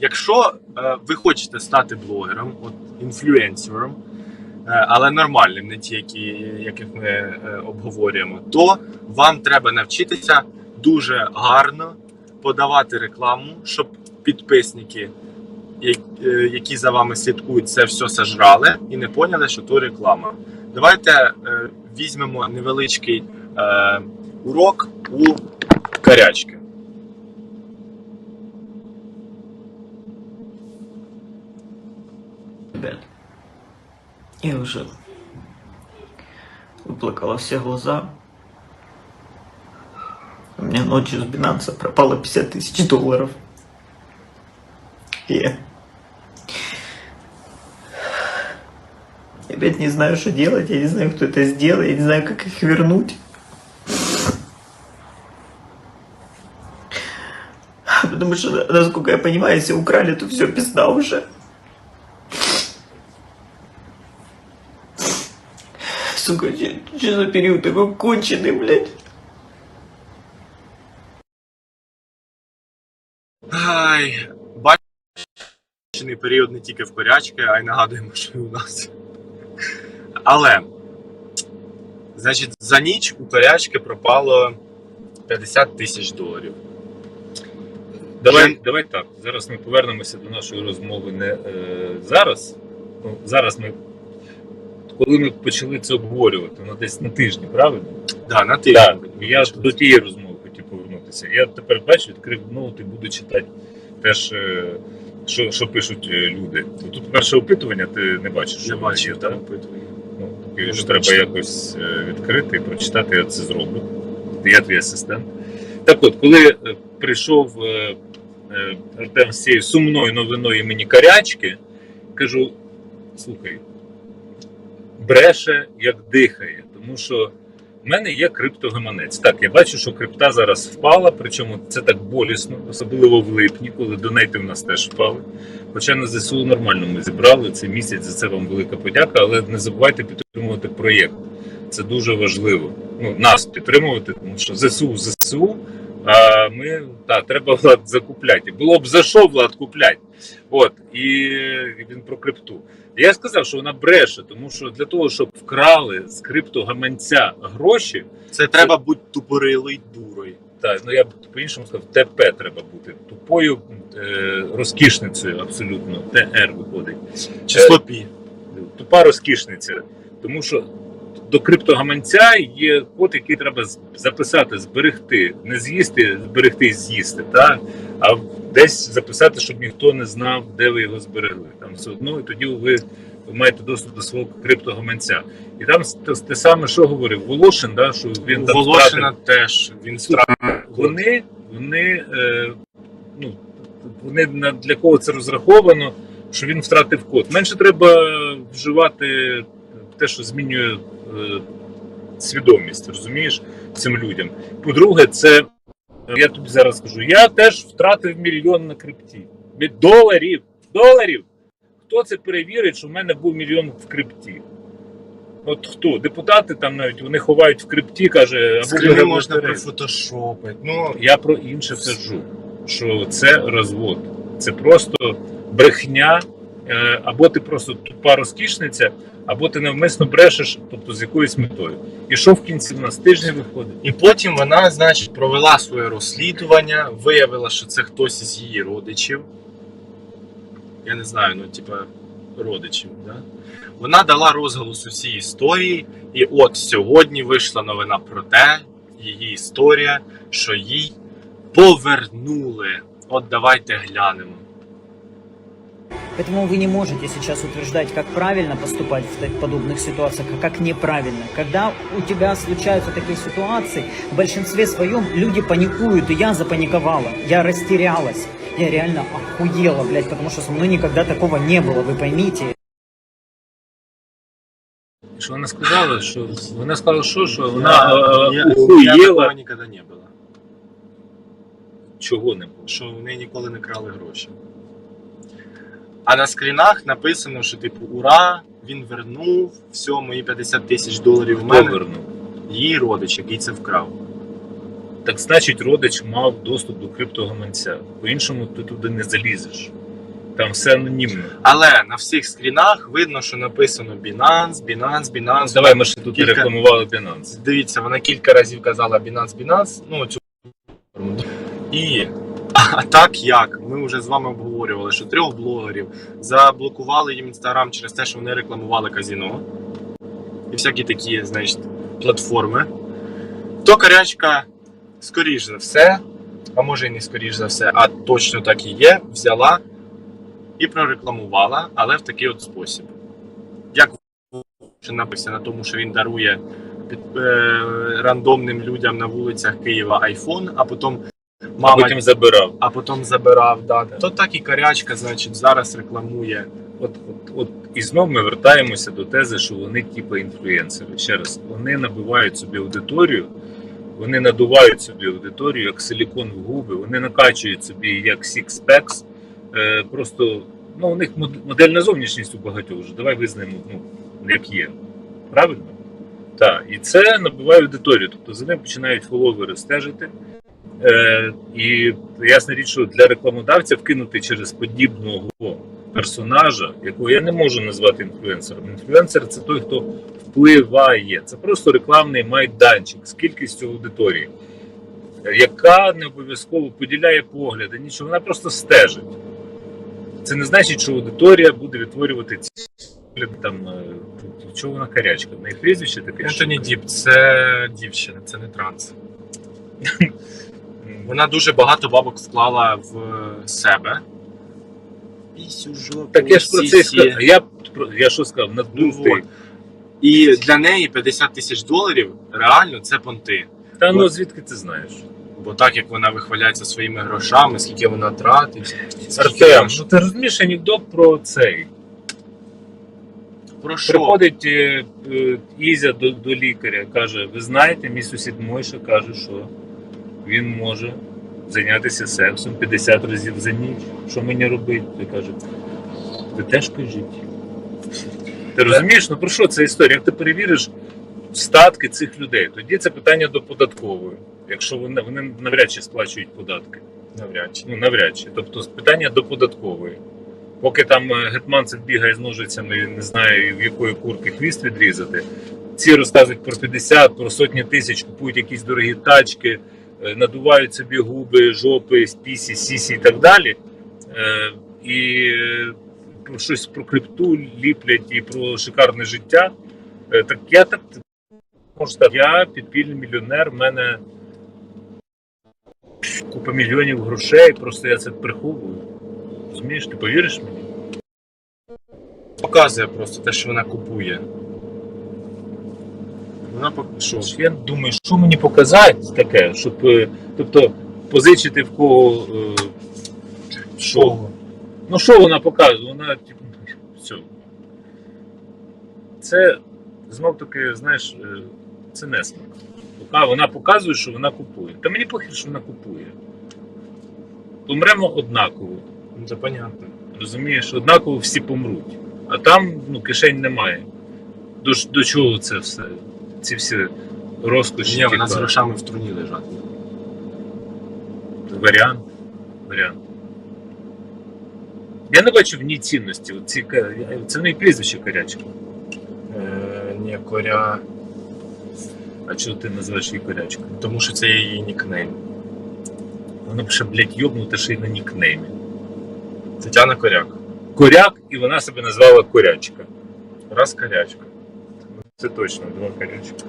якщо е, ви хочете стати блогером, от інфлюенсером, е, але нормальним, не ті, які, яких ми е, обговорюємо, то вам треба навчитися дуже гарно подавати рекламу, щоб підписники, е, які за вами слідкують, це все сожрали і не поняли, що то реклама. Давайте е, візьмемо невеличкий е, урок у карячки. Я уже выплакала все глаза. У меня ночью с Binance пропало 50 тысяч долларов. И я опять не знаю, что делать, я не знаю, кто это сделал, я не знаю, как их вернуть. Потому что, насколько я понимаю, если украли, то все, пизда уже. Сука, что за период такой конченый, блядь? Ай, бачений період не тільки в корячки, а й нагадуємо, що і у нас. Але, значить, за ніч у корячки пропало 50 тисяч доларів. Давай, давай так. Зараз ми повернемося до нашої розмови не е, зараз. Ну, зараз ми. Коли ми почали це обговорювати, ну десь на тижні, правильно? Да, на тиждень. Так. Я ж до тієї розмови хотів повернутися. Я тепер бачу, відкрив ноут і буду читати теж, е, що, що пишуть е, люди. Тут перше опитування ти не бачиш. Не що бачив воно там так? опитування. Ну, таке, Може, треба якось е, відкрити і прочитати, я це зроблю. Я твій асистент. Так от, коли е, прийшов е, е, Артем з цією сумною новиною імені Карячки, кажу: слухай, бреше, як дихає, тому що в мене є криптогаманець. Так, я бачу, що крипта зараз впала, причому це так болісно, особливо в липні, коли донейти в нас теж впали. Хоча на ЗСУ нормально ми зібрали цей місяць, за це вам велика подяка, але не забувайте підтримувати проєкт. Це дуже важливо. Ну, нас підтримувати, тому що ЗСУ ЗСУ, а ми так, треба влад закупляти. Було б за що влад купляти. От, і він про крипту. Я сказав, що вона бреше, тому що для того, щоб вкрали з криптогаманця гроші, Це треба бути тупорилою дурою. так, ну я б по-іншому сказав, ТП треба бути тупою е, розкішницею абсолютно. ТР виходить. Число пі. Тупа розкішниця. Тому що до криптогаманця є код, який треба записати, зберегти. Не з'їсти, зберегти і з'їсти, так? а десь записати, щоб ніхто не знав, де ви його зберегли. Там все одно, і тоді ви маєте доступ до свого криптогаманця. І там те, саме, що говорив Волошин, да, що він там Волошина втратив. теж. Він втратив. Вони, вони, е, ну, вони на, для кого це розраховано, що він втратив код. Менше треба вживати те, що змінює е, свідомість, розумієш, цим людям. По-друге, це я тобі зараз скажу, я теж втратив мільйон на крипті. Доларів. Доларів. Хто це перевірить, що в мене був мільйон в крипті? От хто? Депутати там навіть вони ховають в крипті, каже, або можна лотерею. профотошопити. Ну, Я про інше кажу, що це розвод. Це просто брехня, е, або ти просто тупа розкішниця, або ти навмисно брешеш, тобто з якоюсь метою. І що в кінці в нас тижня виходить? І потім вона, значить, провела своє розслідування, виявила, що це хтось із її родичів. Я не знаю, ну, типа, родичів, да? Вона дала розголос усій історії, і от сьогодні вийшла новина про те, її історія, що їй повернули. От давайте глянемо. Поэтому вы не можете сейчас утверждать, как правильно поступать в так- подобных ситуациях, а как неправильно. Когда у тебя случаются такие ситуации, в большинстве своем люди паникуют, и я запаниковала, я растерялась. Я реально охуела, блядь, потому что со мной никогда такого не было, вы поймите. Що вона сказала? Що вона сказала, що, що вона Я- е, я- е, такого ухуєла, ніколи не було. чого не було. що в неї ніколи не крали гроші. А на скрінах написано, що типу ура, він вернув, все, мої 50 тисяч доларів в Хто мене. вернув? Її родич, який це вкрав. Так значить, родич мав доступ до криптогаманця. По-іншому ти туди не залізеш. Там все анонімно. Але на всіх скрінах видно, що написано Binance, Binance, Binance. Давай ми ще тут Кілька- рекламували Binance. Дивіться, вона кілька разів казала Binance, Binance, ну цю і а так як? Ми вже з вами обговорювали, що трьох блогерів заблокували їм інстаграм через те, що вони рекламували казіно. І всякі такі, значить, платформи, то корячка, скоріш за все, а може і не скоріш за все, а точно так і є, взяла і прорекламувала, але в такий от спосіб. Як написано на тому, що він дарує під, е, рандомним людям на вулицях Києва iPhone, а потім А потім забирав. а потім забирав. Да. То так і корячка, значить, зараз рекламує. От, от, от і знов ми вертаємося до тези, що вони типу інфлюенсери. Ще раз, вони набивають собі аудиторію, вони надувають собі аудиторію як силікон в губи, вони накачують собі як сікспекс. Е, просто ну, у них мод- модельна зовнішність у багатьох вже. Давай визнаємо, ну, як є. Правильно? Так, і це набиває аудиторію. Тобто за ним починають фоловери стежити. Е, і ясна річ, що для рекламодавця вкинути через подібного персонажа, якого я не можу назвати інфлюенсером. Інфлюенсер це той, хто впливає. Це просто рекламний майданчик з кількістю аудиторії, яка не обов'язково поділяє погляди, нічого, вона просто стежить. Це не значить, що аудиторія буде відтворювати ці погляди, там е, чого вона карячка. В неї прізвище таке. Ентоні Діп, це дівчина, це не транс. Вона дуже багато бабок вклала в себе. Так я ж про це сказав. Я, я що сказав, Ну, вот. І для неї 50 тисяч доларів реально це понти. Та ну звідки ти знаєш? Бо так як вона вихваляється своїми грошами, скільки вона тратить. Артем, ну ти розумієш анекдот про цей. Про що? Приходить е, е, Ізя до, до лікаря, каже: Ви знаєте, мій сусід Мойша каже, що він може зайнятися сексом 50 разів за ніч. Що мені робити? Ти каже, ви теж кажіть. Ти розумієш, ну про що ця історія? Як ти перевіриш статки цих людей? Тоді це питання до податкової. Якщо вони, вони навряд чи сплачують податки. Навряд чи. Ну, навряд чи. Тобто питання до податкової. Поки там е, гетманцев бігає з ножицями, не знає, в якої курки хвіст відрізати. Ці розказують про 50, про сотні тисяч, купують якісь дорогі тачки, надувають собі губи, жопи, спісі, сісі і так далі. Е, І е, про щось про крипту ліплять і про шикарне життя. Е, Так я так можу сказати, я підпільний мільйонер, в мене купа мільйонів грошей, просто я це приховую. Розумієш, ти повіриш мені? Показує просто те, що вона купує. Вона що? Я думаю, що мені показати таке, щоб. е, Тобто позичити в кого. е, Ну що вона показує? Вона, типу, все. Це знов таки, знаєш, е, це несмак. Вона показує, що вона купує. Та мені похер, що вона купує. Помремо однаково. Ну, це понятно. Розумієш, однаково всі помруть. А там ну, кишень немає. До, до чого це все? Ці всі розкоші. Ні, вона з грошами в труні лежать. Варіант. Варіант. Я не бачу в ній цінності. Ці, це в неї прізвище корячка. Е, ні, коря. А чого ти називаєш її корячкою? Тому що це її нікнейм. Вона ще, блядь, йобнута ще й на нікнеймі. Тетяна Коряк. Коряк, і вона себе назвала корячка. Раз корячка. Це точно, два корячка.